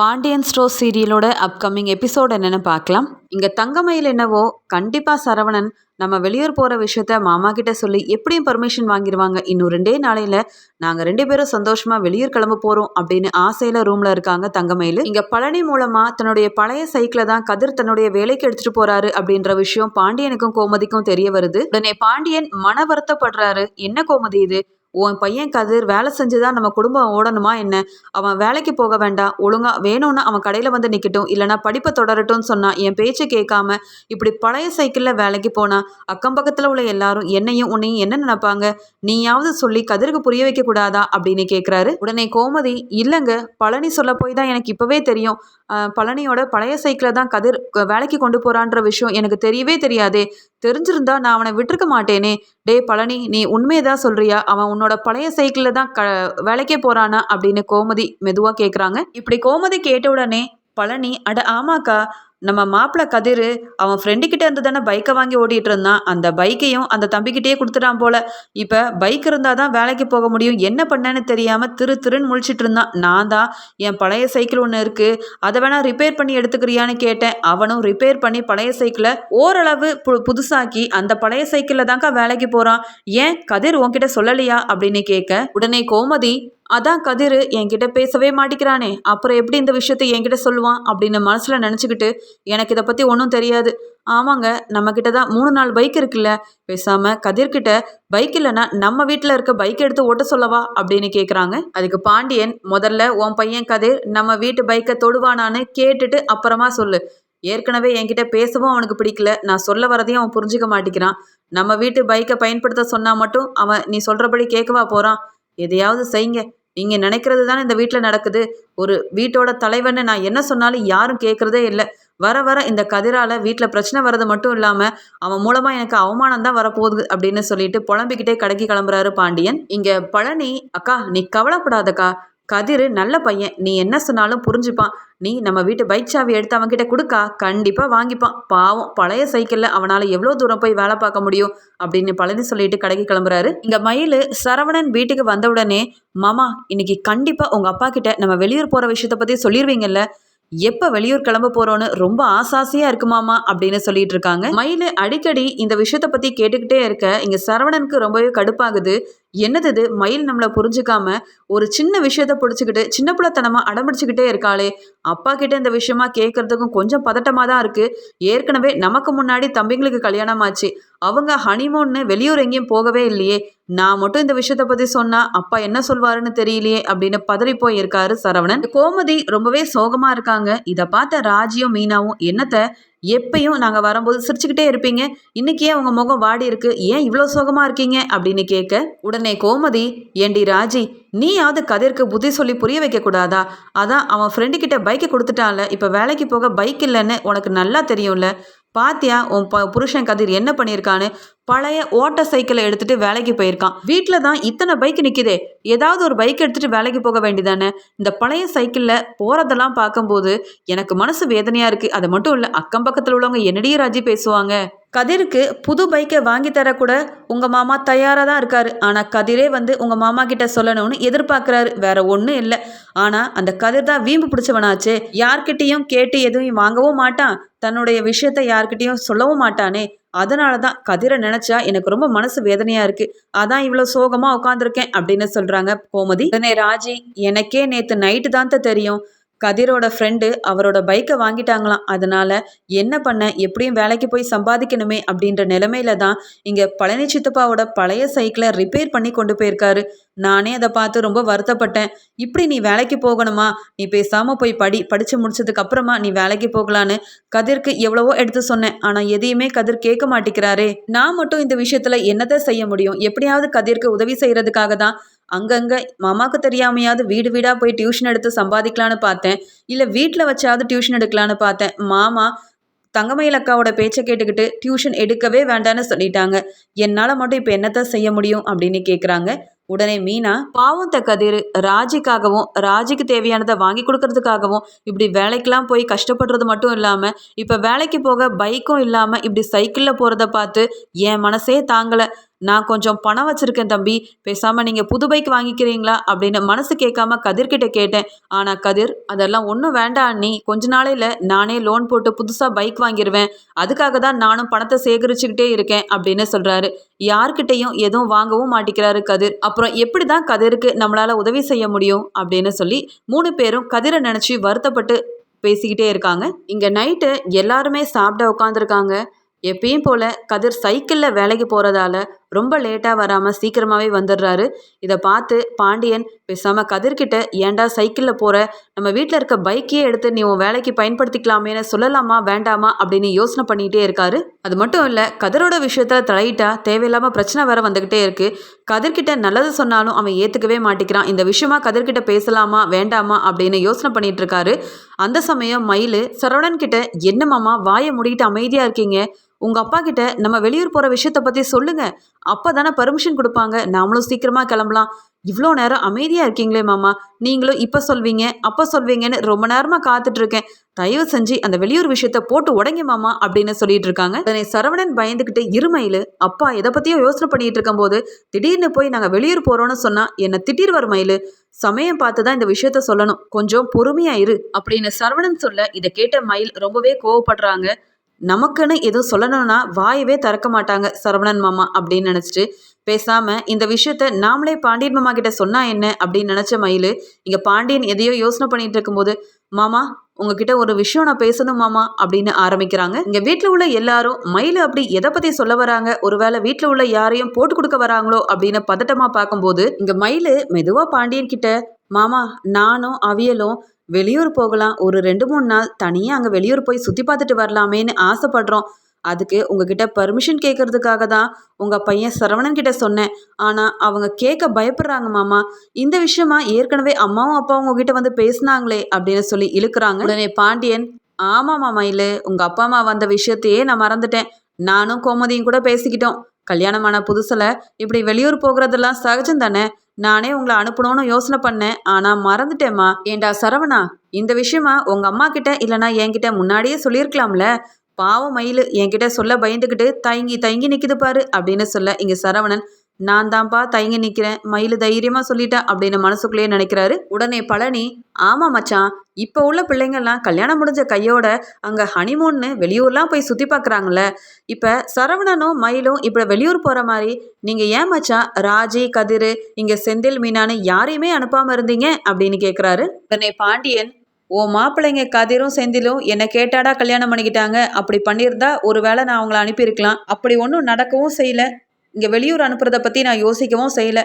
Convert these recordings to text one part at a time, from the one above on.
Pandian store சீரியலோட upcoming episode என்னன்னு பார்க்கலாம். இங்கே தங்கமயில் என்னவோ கண்டிப்பாக சரவணன் நம்ம வெளியூர் போகிற விஷயத்த மாமா கிட்ட சொல்லி எப்படியும் பர்மிஷன் வாங்கிடுவாங்க இன்னும் ரெண்டே நாளையில் நாங்கள் ரெண்டு பேரும் சந்தோஷமாக வெளியூர் கிளம்ப போகிறோம் அப்படின்னு ஆசையில் ரூமில் இருக்காங்க தங்கமயில். இங்கே பழனி மூலமாக தன்னுடைய பழைய சைக்கிளை தான் கதிர் தன்னுடைய வேலைக்கு எடுத்துகிட்டு போகிறாரு அப்படின்ற விஷயம் பாண்டியனுக்கும் கோமதிக்கும் தெரிய வருது. உடனே பாண்டியன் மன வருத்தப்படுறாரு. என்ன கோமதி இது? உன் பையன் கதிர் வேலை செஞ்சு தான் நம்ம குடும்பம் ஓடணுமா என்ன? அவன் வேலைக்கு போக வேண்டாம். ஒழுங்கா வேணும்னா அவன் கடையில் வந்து நிற்கட்டும் இல்லைனா படிப்பை தொடரட்டும்னு சொன்னான் என் பேச்சை கேட்காம இப்படி பழைய சைக்கிளில் வேலைக்கு போனா அக்கம் பக்கத்தில் உள்ள எல்லாரும் என்னையும் உன்னையும் என்ன நினைப்பாங்க? நீயாவது சொல்லி கதிருக்கு புரிய வைக்க கூடாதா? அப்படின்னு கேட்குறாரு உடனே கோமதி இல்லைங்க பழனி சொல்ல போய் தான் எனக்கு இப்போவே தெரியும். பழனியோட பழைய சைக்கிளை தான் கதிர் வேலைக்கு கொண்டு போகிறான்ற விஷயம் எனக்கு தெரியவே தெரியாதே. தெரிஞ்சிருந்தா நான் அவனை விட்டுருக்க மாட்டேனே. டே பழனி நீ உண்மையதான் சொல்றியா? அவன் உன்னோட பழைய சைக்கிளில் தான் க வேலைக்கே போகிறானா அப்படின்னு கோமதி மெதுவாக கேட்குறாங்க இப்படி கோமதி கேட்ட உடனே பழனி அட ஆமாக்கா நம்ம மாப்பிள்ள கதிர் அவன் ஃப்ரெண்டுக்கிட்ட இருந்து தானே பைக்கை வாங்கி ஓட்டிகிட்டு இருந்தான். அந்த பைக்கையும் அந்த தம்பிக்கிட்டே கொடுத்துட்டான் போல. இப்போ பைக் இருந்தால் தான் வேலைக்கு போக முடியும். என்ன பண்ணேன்னு தெரியாமல் திரு திருன்னு முழிச்சிட்டு இருந்தான். நான் தான் என் பழைய சைக்கிள் ஒன்று இருக்குது அதை வேணால் ரிப்பேர் பண்ணி எடுத்துக்கிறியான்னு கேட்டேன். அவனும் ரிப்பேர் பண்ணி பழைய சைக்கிளை ஓரளவு பு புதுசாக்கி அந்த பழைய சைக்கிளில் தான்க்கா வேலைக்கு போகிறான் ஏன் கதிர் உன்கிட்ட சொல்லலையா அப்படின்னு கேட்க உடனே கோமதி அதான் கதிர் என்கிட்ட பேசவே மாட்டேங்கிறானே அப்புறம் எப்படி இந்த விஷயத்தை என்கிட்ட சொல்லுவான் அப்படின்னு மனசில் நினச்சிக்கிட்டு எனக்கு இதை பற்றி ஒன்றும் தெரியாது. ஆமாங்க நம்மக்கிட்ட தான் மூணு நாள் பைக் இருக்குல்ல. பேசாமல் கதிர்கிட்ட பைக் இல்லைன்னா நம்ம வீட்டில் இருக்க பைக் எடுத்து ஓட்ட சொல்லவா? அப்படின்னு கேட்குறாங்க அதுக்கு பாண்டியன் முதல்ல உன் பையன் கதிர் நம்ம வீட்டு பைக்கை தொடுவானான்னு கேட்டுட்டு அப்புறமா சொல்லு. ஏற்கனவே என்கிட்ட பேசவும் அவனுக்கு பிடிக்கல. நான் சொல்ல வரதையும் அவன் புரிஞ்சிக்க மாட்டேங்கிறான் நம்ம வீட்டு பைக்கை பயன்படுத்த சொன்னால் மட்டும் அவன் நீ சொல்கிறபடி கேட்கவா போகிறான் எதையாவது செய்யுங்க. நீங்கள் நினைக்கிறது தானே இந்த வீட்டில் நடக்குது. ஒரு வீட்டோட தலைவன்னு நான் என்ன சொன்னாலும் யாரும் கேட்குறதே இல்லை. வர வர இந்த கதிரால் வீட்டில் பிரச்சனை வர்றது மட்டும் இல்லாமல் அவன் மூலமாக எனக்கு அவமானம் தான் வரப்போகுது அப்படின்னு சொல்லிட்டு புலம்பிக்கிட்டே கடைக்கு கிளம்புறாரு பாண்டியன். இங்கே பழனி அக்கா நீ கவலைப்படாதக்கா. கதிர் நல்ல பையன். நீ என்ன சொன்னாலும் புரிஞ்சுப்பான். நீ நம்ம வீட்டு பைக் சாவி எடுத்து அவன்கிட்ட கொடுக்கா. கண்டிப்பாக வாங்கிப்பான். பாவம் பழைய சைக்கிளில் அவனால் எவ்வளோ தூரம் போய் வேலை பார்க்க முடியும்? அப்படின்னு பழனி சொல்லிட்டு கடைக்கு கிளம்புறாரு. இங்கே மயில் சரவணன் வீட்டுக்கு வந்த உடனே மாமா இன்னைக்கு கண்டிப்பாக உங்கள் அப்பா கிட்ட நம்ம வெளியூர் போகிற விஷயத்தை பற்றி சொல்லிடுவீங்கல்ல எப்போ வெளியூர் கிளம்ப போகிறோன்னு ரொம்ப ஆசாசியாக இருக்குமாமா அப்படின்னு சொல்லிட்டு இருக்காங்க. மயில் அடிக்கடி இந்த விஷயத்தை பற்றி கேட்டுக்கிட்டே இருக்க இங்கே சரவணனுக்கு ரொம்பவே கடுப்பாகுது. என்னது இது? மயில் நம்மளை புரிஞ்சுக்காம ஒரு சின்ன விஷயத்த பிடிச்சிக்கிட்டு சின்ன பிள்ளைத்தனமாக அடம்பிடிச்சிக்கிட்டே இருக்காளே. அப்பா கிட்ட இந்த விஷயமா கேட்கறதுக்கும் கொஞ்சம் பதட்டமாக தான் இருக்குது ஏற்கனவே நமக்கு முன்னாடி தம்பிங்களுக்கு கல்யாணம் ஆச்சு. அவங்க ஹனிமூன்னு வெளியூர் எங்கேயும் போகவே இல்லையே. நான் மட்டும் இந்த விஷயத்த பற்றி சொன்னால் அப்பா என்ன சொல்வாருன்னு தெரியலையே அப்படின்னு பதறி போய் இருக்காரு சரவணன். கோமதி ரொம்பவே சோகமாக இருக்காங்க. இதை பார்த்த ராஜியும் மீனாவும் என்னத்தை? எப்பயும் நாங்கள் வரும்போது சிரிச்சுக்கிட்டே இருப்பீங்க. இன்னைக்கே ஏன் உங்கள் முகம் வாடி இருக்கு. ஏன் இவ்வளோ சோகமாக இருக்கீங்க? அப்படின்னு கேட்க உடனே கோமதி ஏண்டி ராஜி நீயாவது கதிர்க்கு புத்தி சொல்லி புரிய வைக்கக்கூடாதா அதான் அவன் ஃப்ரெண்டு கிட்ட பைக்கை கொடுத்துட்டான்ல. இப்போ வேலைக்கு போக பைக் இல்லைன்னு உனக்கு நல்லா தெரியும்ல. பாத்தியா உன் ப புருஷன் கதிர் என்ன பண்ணியிருக்கான்னு பழைய ஓட்ட சைக்கிளை எடுத்துட்டு வேலைக்கு போயிருக்கான். வீட்டில் தான் இத்தனை பைக் நிற்கிதே ஏதாவது ஒரு பைக் எடுத்துட்டு வேலைக்கு போக வேண்டியதானே? இந்த பழைய சைக்கிளில் போகிறதெல்லாம் பார்க்கும்போது எனக்கு மனசு வேதனையாக இருக்குது அது மட்டும் இல்லை அக்கம் பக்கத்தில் உள்ளவங்க என்னடியே ராஜி பேசுவாங்க? கதிருக்கு புது பைக்கை வாங்கி தரக்கூட உங்கள் மாமா தயாராக தான் இருக்காரு. ஆனால் கதிரே வந்து உங்கள் மாமா கிட்ட சொல்லணும்னு எதிர்பார்க்குறாரு. வேற ஒன்றும் இல்லை. ஆனால் அந்த கதிர் தான் வீம்பு பிடிச்சவனாச்சே. யார்கிட்டையும் கேட்டு எதுவும் வாங்கவும் மாட்டான். தன்னுடைய விஷயத்த யார்கிட்டையும் சொல்லவும் மாட்டானே. அதனால தான் கதிரை நினச்சா எனக்கு ரொம்ப மனசு வேதனையாக இருக்குது அதான் இவ்வளோ சோகமாக உட்காந்துருக்கேன் அப்படின்னு சொல்கிறாங்க கோமதி. உடனே ராஜி எனக்கே நேற்று நைட்டு தான் தெரியும். கதிரோட ஃப்ரெண்டு அவரோட பைக்கை வாங்கிட்டாங்களாம். அதனால் என்ன பண்ண எப்படியும் வேலைக்கு போய் சம்பாதிக்கணுமே அப்படின்ற நிலமையில தான் இங்கே பழனி சித்தப்பாவோட பழைய சைக்கிளை ரிப்பேர் பண்ணி கொண்டு போயிருக்காரு. நானே அதை பார்த்து ரொம்ப வருத்தப்பட்டேன். இப்படி நீ வேலைக்கு போகணுமா? நீ பேசாமல் போய் படி படித்து முடிச்சதுக்கு அப்புறமா நீ வேலைக்கு போகலான்னு கதிர்க்கு எவ்வளவோ எடுத்து சொன்னேன். ஆனால் எதையுமே கதிர் கேட்க மாட்டேங்கிறாரே. நான் மட்டும் இந்த விஷயத்தில் என்னதான் செய்ய முடியும்? எப்படியாவது கதிர்க்கு உதவி செய்கிறதுக்காக தான் அங்கங்கே மாமாவுக்கு தெரியாமையாவது வீடு வீடாக போய் டியூஷன் எடுத்து சம்பாதிக்கலான்னு பார்த்தேன். இல்லை வீட்டில் வச்சாவது டியூஷன் எடுக்கலான்னு பார்த்தேன். மாமா தங்கமயில் அக்காவோட பேச்சை கேட்டுக்கிட்டு டியூஷன் எடுக்கவே வேண்டான்னு சொல்லிட்டாங்க. என்னால் மட்டும் இப்போ என்னத்தை செய்ய முடியும் அப்படின்னு கேட்குறாங்க உடனே மீனா பாவம் கதிர் ராஜிக்காகவும் ராஜிக்கு தேவையானதை வாங்கி கொடுக்கறதுக்காகவும் இப்படி வேலைக்கெல்லாம் போய் கஷ்டப்படுறது மட்டும் இல்லாமல் இப்போ வேலைக்கு போக பைக்கும் இல்லாமல் இப்படி சைக்கிளில் போகிறத பார்த்து என் மனசே தாங்கலை. நான் கொஞ்சம் பணம் வச்சுருக்கேன் தம்பி. பேசாமல் நீங்கள் புது பைக் வாங்கிக்கிறீங்களா? அப்படின்னு மனசு கேட்காம கதிர்கிட்ட கேட்டேன். ஆனால் கதிர் அதெல்லாம் ஒன்றும் வேண்டாம் நீ கொஞ்ச நாளையில் நானே லோன் போட்டு புதுசாக பைக் வாங்கிடுவேன் அதுக்காக தான் நானும் பணத்தை சேகரிச்சுக்கிட்டே இருக்கேன் அப்படின்னு சொல்கிறாரு யார்கிட்டையும் எதுவும் வாங்கவும் மாட்டிக்கிறாரு கதிர். அப்புறம் எப்படி தான் கதிருக்கு நம்மளால் உதவி செய்ய முடியும் அப்படின்னு சொல்லி மூணு பேரும் கதிரை நினச்சி வருத்தப்பட்டு பேசிக்கிட்டே இருக்காங்க. இங்கே நைட்டு எல்லாருமே சாப்பிட உட்காந்துருக்காங்க எப்பயும் போல் கதிர் சைக்கிளில் வேலைக்கு போகிறதால ரொம்ப லேட்டாக வராமல் சீக்கிரமாகவே வந்துடுறாரு. இதை பார்த்து பாண்டியன் பேசாமல் கதிர்கிட்ட ஏன்டா சைக்கிளில் போகிற நம்ம வீட்டில் இருக்க பைக்கே எடுத்து நீ உன் வேலைக்கு பயன்படுத்திக்கலாமேன்னு சொல்லலாமா வேண்டாமா? அப்படின்னு யோசனை பண்ணிகிட்டே இருக்காரு. அது மட்டும் இல்லை கதிரோட விஷயத்தில் தலையிட்டா தேவையில்லாமல் பிரச்சனை வேற வந்துக்கிட்டே இருக்குது கதிர்கிட்ட நல்லது சொன்னாலும் அவன் ஏற்றுக்கவே மாட்டேங்கிறான். இந்த விஷயமா கதிர்கிட்ட பேசலாமா வேண்டாமா அப்படின்னு யோசனை பண்ணிட்டு இருக்காரு. அந்த சமயம் மயில் சரவணன் கிட்ட என்னமாமா வாயை மூடிக்கிட்டு அமைதியாக இருக்கீங்க? உங்கள் அப்பா கிட்ட நம்ம வெளியூர் போகிற விஷயத்த பற்றி சொல்லுங்கள் அப்போ தானே பர்மிஷன் கொடுப்பாங்க. நாமளும் சீக்கிரமாக கிளம்பலாம். இவ்வளோ நேரம் அமைதியாக இருக்கீங்களே மாமா. நீங்களும் இப்போ சொல்வீங்க அப்போ சொல்வீங்கன்னு ரொம்ப நேரமாக காத்துட்ருக்கேன். தயவு செஞ்சு அந்த வெளியூர் விஷயத்த போட்டு உடங்கி மாமா அப்படின்னு சொல்லிட்டு இருக்காங்க. அதனை சரவணன் பயந்துக்கிட்டு இருமையில் அப்பா எதை பற்றியும் யோசனை பண்ணிட்டு இருக்கும்போது திடீர்னு போய் நாங்கள் வெளியூர் போகிறோன்னு சொன்னால் என்னை திட்டிருவார் மயில் சமயம் பார்த்து தான் இந்த விஷயத்த சொல்லணும். கொஞ்சம் பொறுமையா இரு. அப்படின்னு சரவணன் சொல்ல இதை கேட்ட மயில் ரொம்பவே கோவப்படுறாங்க. நமக்குன்னு எதுவும் சொல்லணும்னா வாயவே திறக்க மாட்டாங்க சரவணன் மாமா அப்படின்னு நினச்சிட்டு பேசாமல் இந்த விஷயத்த நாமளே பாண்டியன் மாமா கிட்ட சொன்னா என்ன அப்படின்னு நினச்ச மயில் இங்கே பாண்டியன் எதையோ யோசனை பண்ணிட்டு இருக்கும்போது மாமா உங்ககிட்ட ஒரு விஷயம் நான் பேசணும் மாமா அப்படின்னு ஆரம்பிக்கிறாங்க. இங்க வீட்டில் உள்ள எல்லாரும் மயில் அப்படி எதை பத்தி சொல்ல வராங்க? ஒருவேளை வீட்டில் உள்ள யாரையும் போட்டு கொடுக்க வராங்களோ? அப்படின்னு பதட்டமா பார்க்கும்போது இங்க மயில் மெதுவா பாண்டியன் கிட்ட மாமா நானும் அவியலும் வெளியூர் போகலாம். ஒரு ரெண்டு மூணு நாள் தனியாக அங்கே வெளியூர் போய் சுற்றி பார்த்துட்டு வரலாமேன்னு ஆசைப்படுறோம். அதுக்கு உங்ககிட்ட பர்மிஷன் கேட்கறதுக்காக தான் உங்கள் பையன் சரவணன் கிட்ட சொன்னேன். ஆனால் அவங்க கேட்க பயப்படுறாங்க மாமா. இந்த விஷயமா ஏற்கனவே அம்மாவும் அப்பாவும் உங்ககிட்ட வந்து பேசினாங்களே அப்படின்னு சொல்லி இழுக்கிறாங்க. உடனே பாண்டியன் ஆமாம் மாமா இல்லை உங்கள் அப்பா அம்மா வந்த விஷயத்தையே நான் மறந்துட்டேன். நானும் கோமதியும் கூட பேசிக்கிட்டோம். கல்யாணமான புதுசில் இப்படி வெளியூர் போகிறதெல்லாம் சகஜம் தானே? நானே உங்களை அனுப்பணும்னு யோசனை பண்ணேன். ஆனால் மறந்துட்டேம்மா. ஏண்டா சரவணா இந்த விஷயமா உங்கள் அம்மா கிட்ட இல்லைனா என்கிட்ட முன்னாடியே சொல்லியிருக்கலாம்ல? பாவம் மயில் என்கிட்ட சொல்ல பயந்துக்கிட்டு தயங்கி தயங்கி நிற்கிது பாரு அப்படின்னு சொல்ல இங்கே சரவணன் நான் தான்ப்பா தயங்கி நிற்கிறேன் மயில் தைரியமாக சொல்லிட்டேன் அப்படின்னு மனசுக்குள்ளேயே நினைக்கிறாரு. உடனே பழனி ஆமாம் மச்சான் இப்போ உள்ள பிள்ளைங்கள்லாம் கல்யாணம் முடிஞ்ச கையோட அங்கே ஹனிமூன்னு வெளியூர்லாம் போய் சுற்றி பார்க்குறாங்கள இப்போ சரவணனும் மயிலும் இப்போ வெளியூர் போகிற மாதிரி நீங்கள் ஏன் மச்சான் ராஜி கதிர் இங்கே செந்தில் மீனான்னு யாரையுமே அனுப்பாமல் இருந்தீங்க? அப்படின்னு கேட்குறாரு உடனே பாண்டியன் ஓ மாப்பிள்ளைங்க கதிரும் செந்திலும் என்னை கேட்டாடா கல்யாணம் பண்ணிக்கிட்டாங்க? அப்படி பண்ணியிருந்தா ஒரு வேளை நான் அவங்கள அனுப்பியிருக்கலாம். அப்படி ஒன்றும் நடக்கவும் செய்யலை. இங்கே வெளியூர் அனுப்புறதை பற்றி நான் யோசிக்கவும் செய்யலை.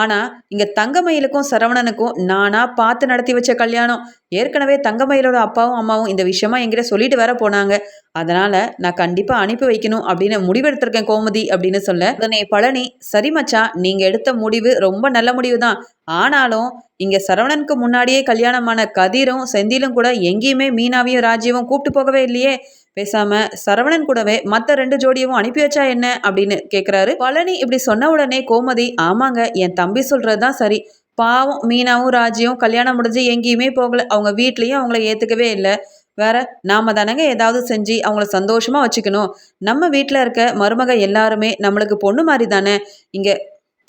ஆனால் இங்கே தங்கமயிலுக்கும் சரவணனுக்கும் நானாக பார்த்து நடத்தி வச்ச கல்யாணம். ஏற்கனவே தங்கமயிலோட அப்பாவும் அம்மாவும் இந்த விஷயமா என்கிட்ட சொல்லிட்டு வர போனாங்க. அதனால் நான் கண்டிப்பாக அனுப்பி வைக்கணும் அப்படின்னு முடிவெடுத்திருக்கேன் கோமதி அப்படின்னு சொல்ல உடனே பழனி சரி மச்சா நீங்கள் எடுத்த முடிவு ரொம்ப நல்ல முடிவு தான் ஆனாலும் இங்கே சரவணனுக்கு முன்னாடியே கல்யாணமான கதிரும் செந்திலும் கூட எங்கேயுமே மீனாவையும் ராஜீவும் கூப்பிட்டு போகவே இல்லையே. பேசாம சரவணன் கூடவே மற்ற ரெண்டு ஜோடியவும் அனுப்பி வச்சா என்ன அப்படின்னு கேட்குறாரு பழனி இப்படி சொன்ன உடனே கோமதி ஆமாங்க என் தம்பி சொல்றது தான் சரி. பாவம் மீனாவும் ராஜியும் கல்யாணம் முடிஞ்சு எங்கேயுமே போகல. அவங்க வீட்லேயும் அவங்கள ஏற்றுக்கவே இல்லை. வேற நாம தானங்க ஏதாவது செஞ்சு அவங்கள சந்தோஷமா வச்சுக்கணும். நம்ம வீட்டில் இருக்க மருமக எல்லாருமே நம்மளுக்கு பொண்ணு மாதிரி தானே. இங்கே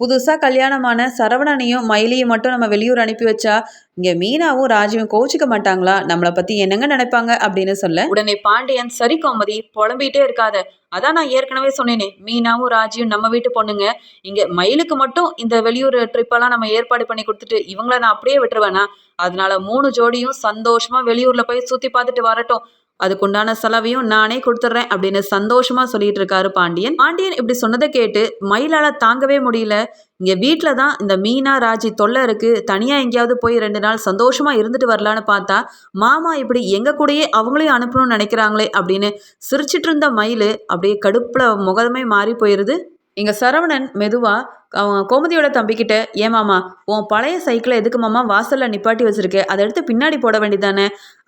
புதுசாக கல்யாணமான சரவணனையும் மயிலையும் மட்டும் நம்ம வெளியூர் அனுப்பி வச்சா இங்கே மீனாவும் ராஜுவும் கோச்சிக்க மாட்டாங்களா? நம்மளை பற்றி என்னங்க நினைப்பாங்க? அப்படின்னு சொல்ல. உடனே பாண்டியன் சரி கோமதி புலம்பிகிட்டே இருக்காத. அதான் நான் ஏற்கனவே சொன்னேனே மீனாவும் ராஜியும் நம்ம வீட்டு பொண்ணுங்க. இங்கே மயிலுக்கு மட்டும் இந்த வெளியூர் ட்ரிப்பெல்லாம் நம்ம ஏற்பாடு பண்ணி கொடுத்துட்டு இவங்கள நான் அப்படியே விட்டுருவேனா? அதனால மூணு ஜோடியும் சந்தோஷமா வெளியூர்ல போய் சுற்றி பார்த்துட்டு வரட்டும். அதுக்குண்டான செலவையும் நானே கொடுத்துட்றேன் அப்படின்னு சந்தோஷமா சொல்லிட்டு இருக்காரு பாண்டியன். பாண்டியன் இப்படி சொன்னதை கேட்டு மயிலால தாங்கவே முடியல. இங்க வீட்டில் தான் இந்த மீனா ராஜி தொல்லை இருக்கு. தனியா எங்கேயாவது போய் ரெண்டு நாள் சந்தோஷமா இருந்துட்டு வரலான்னு பார்த்தா மாமா இப்படி எங்க கூடயே அவங்களையும் அனுப்பணும்னு நினைக்கிறாங்களே அப்படின்னு சிரிச்சிட்டு இருந்த மயில் அப்படியே கடுப்புல முகமே மாறி போயிருது. இங்க சரவணன் மெதுவா அவன் கோமதியோட தம்பிக்கிட்ட ஏமாமா உன் பழைய சைக்கிளை எதுக்கு மாமா வாசலில் நிப்பாட்டி வச்சிருக்கே? அதை எடுத்து பின்னாடி போட வேண்டியதானே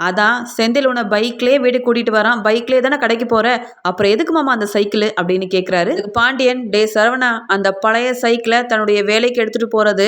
அதான் செந்தில் உன்னை பைக்லேயே வீடு கூட்டிகிட்டு வரான். பைக்லேயே தானே கடைக்கு போகிற அப்புறம் எதுக்கு மாமா அந்த சைக்கிள்? அப்படின்னு கேட்குறாரு பாண்டியன் டே சரவணா அந்த பழைய சைக்கிளை தன்னுடைய வேலைக்கு எடுத்துகிட்டு போகிறது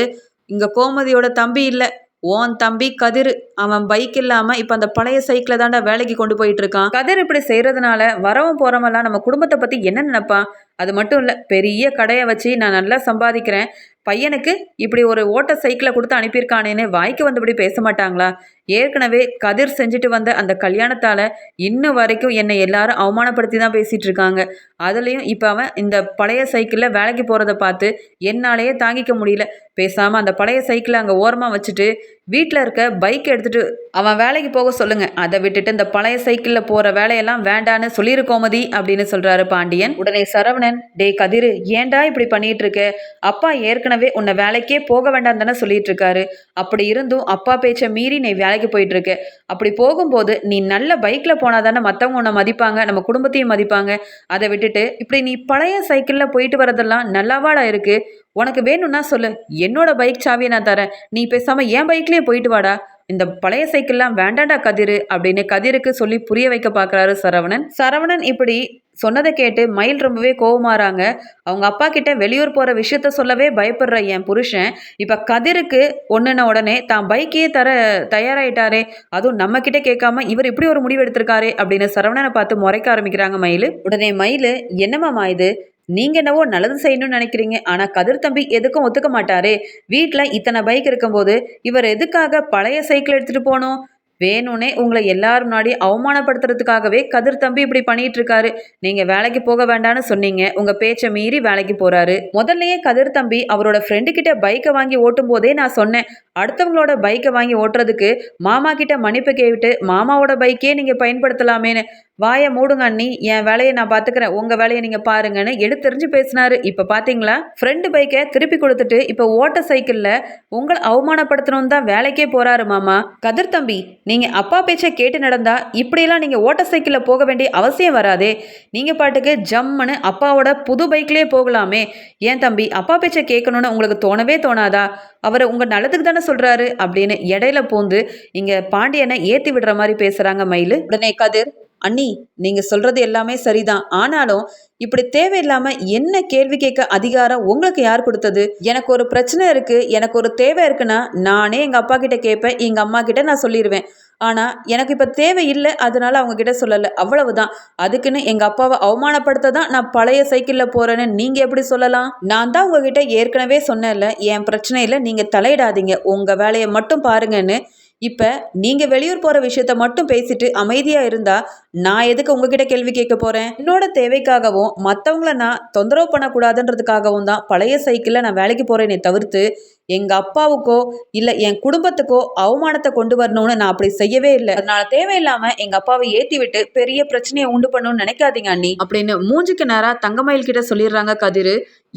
இங்கே கோமதியோட தம்பி இல்லை. ஓன் தம்பி கதிர் அவன் பைக் இல்லாமல் இப்போ அந்த பழைய சைக்கிளை தாண்டா வேலைக்கு கொண்டு போயிட்டு இருக்கான் கதிர் இப்படி செய்கிறதுனால வரவும் போகிறவெல்லாம் நம்ம குடும்பத்தை பற்றி என்ன நினைப்பான்? அது மட்டும் இல்லை பெரிய கடையை வச்சு நான் நல்லா சம்பாதிக்கிறேன். பையனுக்கு இப்படி ஒரு ஓட்ட சைக்கிளை கொடுத்து அனுப்பியிருக்கானேன்னு வாய்க்கு வந்தபடி பேச மாட்டாங்களா? ஏற்கனவே கதிர் செஞ்சுட்டு வந்த அந்த கல்யாணத்தால் இன்ன வரைக்கும் என்னை எல்லாரும் அவமானப்படுத்தி தான் பேசிகிட்டு இருக்காங்க அதுலேயும் இப்போ அவன் இந்த பழைய சைக்கிளில் வேலைக்கு போகிறத பார்த்து என்னாலேயே தாங்கிக்க முடியல. பேசாமல் அந்த பழைய சைக்கிளை அங்கே ஓரமாக வச்சுட்டு வீட்டில் இருக்க பைக் எடுத்துகிட்டு அவன் வேலைக்கு போக சொல்லுங்கள் அதை விட்டுட்டு இந்த பழைய சைக்கிளில் போகிற வேலையெல்லாம் வேண்டான்னு சொல்லியிருக்கோமதி அப்படின்னு சொல்கிறாரு பாண்டியன். உடனே சரவணன் டே கதிரு ஏன்டா இப்படி பண்ணிகிட்டு இருக்க அப்பா ஏற்கனவே உன்னை வேலைக்கே போக வேண்டாம் தானே சொல்லிட்டு இருக்காரு அப்படி இருந்தும் அப்பா பேச்சை மீறி நீ வேலை வேலைக்கு போயிட்டு இருக்கு அப்படி போகும்போது நீ நல்ல பைக்கில் போனால் தானே மற்றவங்க உன்னை மதிப்பாங்க நம்ம குடும்பத்தையும் மதிப்பாங்க. அதை விட்டுட்டு இப்படி நீ பழைய சைக்கிளில் போயிட்டு வரதெல்லாம் நல்லாவாடா இருக்கு? உனக்கு வேணும்னா சொல்லு. என்னோட பைக் சாவியை நான் தரேன். நீ பேசாமல் என் பைக்லேயே போயிட்டு வாடா. இந்த பழைய சைக்கிள்லாம் வேண்டாண்டா கதிர் அப்படின்னு கதிருக்கு சொல்லி புரிய வைக்க பார்க்குறாரு சரவணன். சரவணன் இப்படி சொன்னதை கேட்டு மயில் ரொம்பவே கோவமாறாங்க. அவங்க அப்பா கிட்ட வெளியூர் போகிற விஷயத்த சொல்லவே பயப்படுற என் புருஷன். இப்போ கதிருக்கு ஒன்றுன உடனே தான் பைக்கையே தர தயாராயிட்டாரே. அதுவும் நம்ம கிட்ட கேட்காம இவர் இப்படி ஒரு முடிவு எடுத்திருக்காரே அப்படின்னு சரவணனை பார்த்து முறைக்க ஆரம்பிக்கிறாங்க மயில். உடனே மயில் என்னமாமா இது? நீங்க என்னவோ நல்லது செய்யணும்னு நினைக்கிறீங்க. ஆனா கதிர் தம்பி எதுக்கும் ஒத்துக்க மாட்டாரே. வீட்டில் இத்தனை பைக் இருக்கும்போது இவர் எதுக்காக பழைய சைக்கிள் எடுத்துட்டு போகணும் வேணும்னே உங்களை எல்லாரும் முன்னாடி அவமானப்படுத்துறதுக்காகவே கதிர் தம்பி இப்படி பண்ணிட்டு இருக்காரு. நீங்க வேலைக்கு போக வேண்டாம்னு சொன்னீங்க. உங்க பேச்சை மீறி வேலைக்கு போறாரு. முதல்லயே கதிர் தம்பி அவரோட ஃப்ரெண்டு கிட்ட பைக்கை வாங்கி ஓட்டும் போதே நான் சொன்னேன். அடுத்தவங்களோட பைக்கை வாங்கி ஓட்டுறதுக்கு மாமா கிட்ட மன்னிப்பு கேட்டு மாமாவோட பைக்கே நீங்க பயன்படுத்தலாமேன்னு. வாயை மூடுங்க அண்ணி என் வேலையை நான் பார்த்துக்கிறேன் உங்கள் வேலையை நீங்கள் பாருங்கன்னு எடுத்தெறிஞ்சு பேசினாரு. இப்போ பார்த்தீங்களா ஃப்ரெண்டு பைக்கை திருப்பி கொடுத்துட்டு இப்போ ஓட்ட சைக்கிளில் உங்களை அவமானப்படுத்தணும் தான் வேலைக்கே போகிறாரு மாமா. கதிர் தம்பி நீங்கள் அப்பா பேச்சை கேட்டு நடந்தா இப்படியெல்லாம் நீங்கள் ஓட்ட சைக்கிளில் போக வேண்டிய அவசியம் வராதே. நீங்கள் பாட்டுக்கு ஜம்முன்னு அப்பாவோட புது பைக்லேயே போகலாமே. ஏன் தம்பி அப்பா பேச்சை கேட்கணுன்னு உங்களுக்கு தோணவே தோணாதா? அவரை உங்கள் நல்லதுக்கு தானே சொல்கிறாரு அப்படின்னு இடையில பூந்து இங்கே பாண்டியனை ஏற்றி விடுற மாதிரி பேசுகிறாங்க மயில். உடனே கதிர் அண்ணி நீங்க சொல்றது எல்லாமே சரிதான். ஆனாலும் இப்படி தேவையில்லாம என்ன கேள்வி கேட்க அதிகாரம் உங்களுக்கு யார் கொடுத்தது? எனக்கு ஒரு பிரச்சனை இருக்கு எனக்கு ஒரு தேவை இருக்குன்னா நானே எங்க அப்பா கிட்ட கேட்பேன் எங்க அம்மா கிட்ட நான் சொல்லிடுவேன் ஆனா எனக்கு இப்ப தேவை இல்லை அதனால அவங்க கிட்ட சொல்லல. அவ்வளவுதான். அதுக்குன்னு எங்க அப்பாவை அவமானப்படுத்த தான் நான் பழைய சைக்கிள்ல போறேன்னு நீங்க எப்படி சொல்லலாம்? நான் தான் உங்ககிட்ட ஏற்கனவே சொன்னேன்ல என் பிரச்சனையில நீங்க தலையிடாதீங்க. உங்க வேலையை மட்டும் பாருங்கன்னு. இப்போ நீங்கள் வெளியூர் போகிற விஷயத்த மட்டும் பேசிட்டு அமைதியாக இருந்தால் நான் எதுக்கு உங்ககிட்ட கேள்வி கேட்க போகிறேன் என்னோட தேவைக்காகவும் மற்றவங்கள நான் தொந்தரவு பண்ணக்கூடாதுன்றதுக்காகவும் தான் பழைய சைக்கிளில் நான் வேலைக்கு போகிறேனே தவிர்த்து எங்கள் அப்பாவுக்கோ இல்லை என் குடும்பத்துக்கோ அவமானத்தை கொண்டு வரணும்னு நான் அப்படி செய்யவே இல்லை. அதனால தேவையில்லாமல் எங்கள் அப்பாவை ஏற்றி விட்டு பெரிய பிரச்சனையை உண்டு பண்ணணும்னு நினைக்காதீங்க அண்ணி. அப்படின்னு மூஞ்சுக்கு நேராக தங்கமயில் கிட்ட சொல்லிடுறாங்க கதிர்.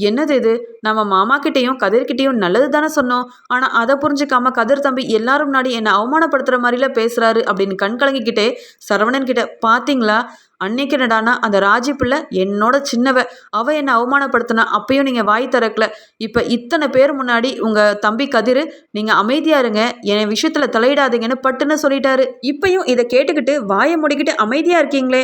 என்னது இது? நம்ம மாமா கிட்டேயும் கதிர்கிட்டேயும் நல்லது தானே சொன்னோம். ஆனால் அதை புரிஞ்சுக்காம கதிர் தம்பி எல்லாரும் முன்னாடி என்னை அவமானப்படுத்துகிற மாதிரில பேசுகிறாரு அப்படின்னு கண் கலங்கிக்கிட்டே சரவணன் கிட்ட பார்த்தீங்களா அன்னைக்கு என்னடானா அந்த ராஜி பிள்ளை என்னோட சின்னவ. அவ என்னை அவமானப்படுத்தினா அப்பயும் நீங்கள் வாய் திறக்கல. இப்போ இத்தனை பேர் முன்னாடி உங்கள் தம்பி கதிர் நீங்கள் அமைதியாக இருங்க. என் விஷயத்தில் தலையிடாதீங்கன்னு பட்டுன்னு சொல்லிட்டாரு. இப்பயும் இதை கேட்டுக்கிட்டு வாயை முடிக்கிட்டு அமைதியாக இருக்கீங்களே?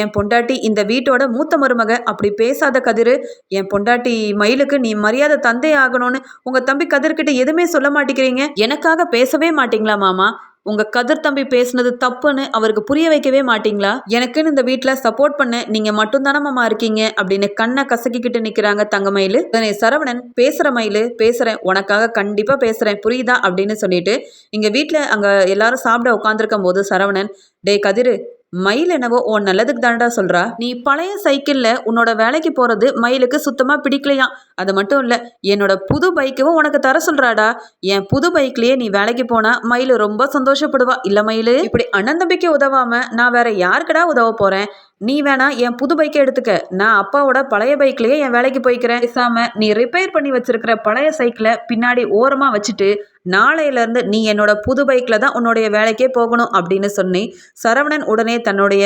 என் பொண்டாட்டி இந்த வீட்டோட மூத்த மருமக. அப்படி பேசாத கதிர். என் பொண்டாட்டி மயிலுக்கு நீ மரியாதை தந்தை ஆகணும்னு உங்க தம்பி கதிர்கிட்ட எதுவுமே சொல்ல மாட்டேங்கிறீங்க? எனக்காக பேசவே மாட்டீங்களா மாமா? உங்க கதிர் தம்பி பேசுனது தப்புன்னு அவருக்கு புரிய வைக்கவே மாட்டீங்களா? எனக்குன்னு இந்த வீட்டில் சப்போர்ட் பண்ண நீங்க மட்டும் மாமா இருக்கீங்க? அப்படின்னு கண்ணை கசக்கிக்கிட்டு நிக்கிறாங்க தங்க மயிலு சரவணன் பேசுற மயிலு பேசுறேன். உனக்காக கண்டிப்பா பேசுறேன். புரியுதா? அப்படின்னு சொல்லிட்டு இங்க வீட்டில் அங்க எல்லாரும் சாப்பிட உட்காந்துருக்கும் போது சரவணன் டே கதிரு மயில் என்னவோ உன் நல்லதுக்கு தானடா சொல்றா. நீ பழைய சைக்கிள்ல உன்னோட வேலைக்கு போறது மயிலுக்கு சுத்தமா பிடிக்கலையாம். அது மட்டும் இல்ல என்னோட புது பைக்கவும் உனக்கு தர சொல்றாடா. என் புது பைக்லயே நீ வேலைக்கு போனா மயில் ரொம்ப சந்தோஷப்படுவா. இல்ல மயில்? இப்படி அண்ணன் தம்பிக்கு உதவாம நான் வேற யாருக்கடா உதவ போறேன்? நீ வேணா என் புது பைக்கை எடுத்துக்க. நான் அப்பாவோட பழைய பைக்லயே என் வேலைக்கு போய்க்கிறேன். பேசாம நீ ரிப்பேர் பண்ணி வச்சிருக்கிற பழைய சைக்கிளை பின்னாடி ஓரமா வச்சுட்டு நாளையில இருந்து நீ என்னோட புது பைக்ல தான் உன்னுடைய வேலைக்கே போகணும் அப்படின்னு சொன்னி சரவணன் உடனே தன்னுடைய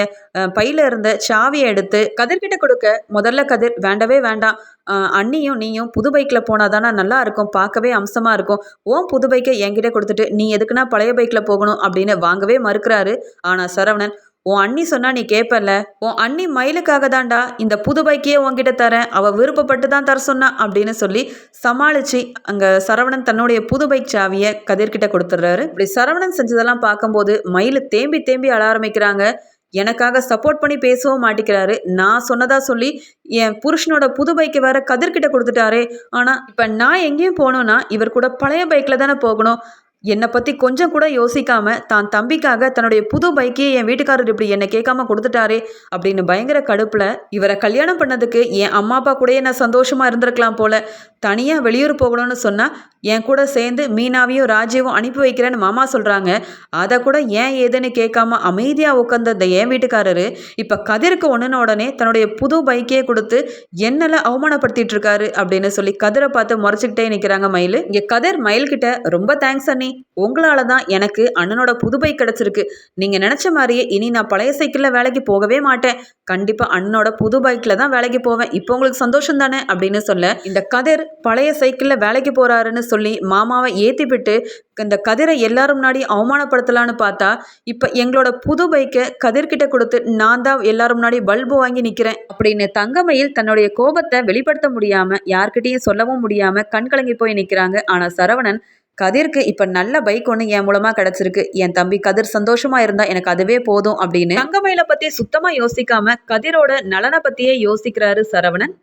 பையில இருந்த சாவியை எடுத்து கதிர்கிட்ட கொடுக்க. முதல்ல கதிர் வேண்டவே வேண்டாம். அண்ணியும் நீயும் புது பைக்கில் போனாதானே நல்லா இருக்கும். பார்க்கவே அம்சமாக இருக்கும். ஓன் புது பைக்கை என்கிட்ட கொடுத்துட்டு நீ எதுக்குன்னா பழைய பைக்கில் போகணும்? அப்படின்னு வாங்கவே மறுக்கிறாரு. ஆனால் சரவணன் உன் அண்ணி சொன்னா நீ கேட்பல உன் அண்ணி மயிலுக்காக தான்டா இந்த புது பைக்கையே உன்கிட்ட தரேன். அவ விருப்பப்பட்டு தான் தர சொன்னா அப்படின்னு சொல்லி சமாளிச்சு அங்க சரவணன் தன்னுடைய புது பைக் சாவியை கதிர்கிட்ட கொடுத்துட்றாரு. இப்படி சரவணன் செஞ்சதெல்லாம் பார்க்கும்போது மயிலு தேம்பி தேம்பி அழ ஆரம்பிக்கிறாங்க. எனக்காக சப்போர்ட் பண்ணி பேசவும் மாட்டிக்கிறாரு. நான் சொன்னதா சொல்லி என் புருஷனோட புது பைக்கை வேற கதிர்கிட்ட கொடுத்துட்டாரே. ஆனா இப்ப நான் எங்கேயும் போகணும்னா இவர் கூட பழைய பைக்ல தானே போகணும். என்னை பற்றி கொஞ்சம் கூட யோசிக்காம தான் தம்பிக்காக தன்னுடைய புது பைக்கையே என் வீட்டுக்காரர் இப்படி என்னை கேட்காம கொடுத்துட்டாரே அப்படின்னு பயங்கர கடுப்பில் இவரை கல்யாணம் பண்ணதுக்கு என் அம்மா அப்பா கூடயே நான் சந்தோஷமாக இருந்திருக்கலாம் போல தனியாக வெளியூர் போகணும்னு சொன்னால் என் கூட சேர்ந்து மீனாவையும் ராஜீவும் அனுப்பி வைக்கிறேன்னு மாமா சொல்கிறாங்க அதை கூட ஏன் ஏதுன்னு கேட்காம அமைதியாக உட்காந்த இந்த என் வீட்டுக்காரரு. இப்போ கதிருக்கு ஒன்றுன உடனே தன்னுடைய புது பைக்கே கொடுத்து என்னெல்லாம் அவமானப்படுத்திட்டு இருக்காரு அப்படின்னு சொல்லி கதிரை பார்த்து முறைச்சிக்கிட்டே நிற்கிறாங்க மயில். இங்கே கதிர் மயில் கிட்ட ரொம்ப தேங்க்ஸ் அண்ணி. உங்களால தான் எனக்கு அண்ணனோட புது பைக் கிடச்சிருக்கு. நீங்கள் நினச்ச மாதிரியே இனி நான் பழைய சைக்கிளில் வேலைக்கு போகவே மாட்டேன். கண்டிப்பாக அண்ணனோட புது பைக்கில் தான் வேலைக்கு போவேன். இப்போ உங்களுக்கு சந்தோஷம் தானே அப்படின்னு சொல்ல இந்த கதிர் பழைய சைக்கிளில் வேலைக்கு போகிறாருன்னு சொல்லி மாமாவை ஏற்றி விட்டு இந்த கதிரை எல்லாரும் முன்னாடி அவமானப்படுத்தலான்னு பார்த்தா இப்போ எங்களோட புது பைக்கை கதிர்கிட்ட கொடுத்து நான் தான் எல்லாரும் முன்னாடி பல்பு வாங்கி நிற்கிறேன் அப்படின்னு தங்கமயில் தன்னுடைய கோபத்தை வெளிப்படுத்த முடியாமல் யார்கிட்டையும் சொல்லவும் முடியாமல் கண்கலங்கி போய் நிற்கிறாங்க ஆனால் சரவணன் கதிர்க்கு இப்போ நல்ல பைக் ஒன்று என் மூலமாக கிடச்சிருக்கு. என் தம்பி கதிர் சந்தோஷமா இருந்தா எனக்கு அதுவே போதும் அப்படின்னு தங்கமயில பற்றி சுத்தமாக யோசிக்காம கதிரோட நலனை பற்றியே யோசிக்கிறாரு சரவணன்.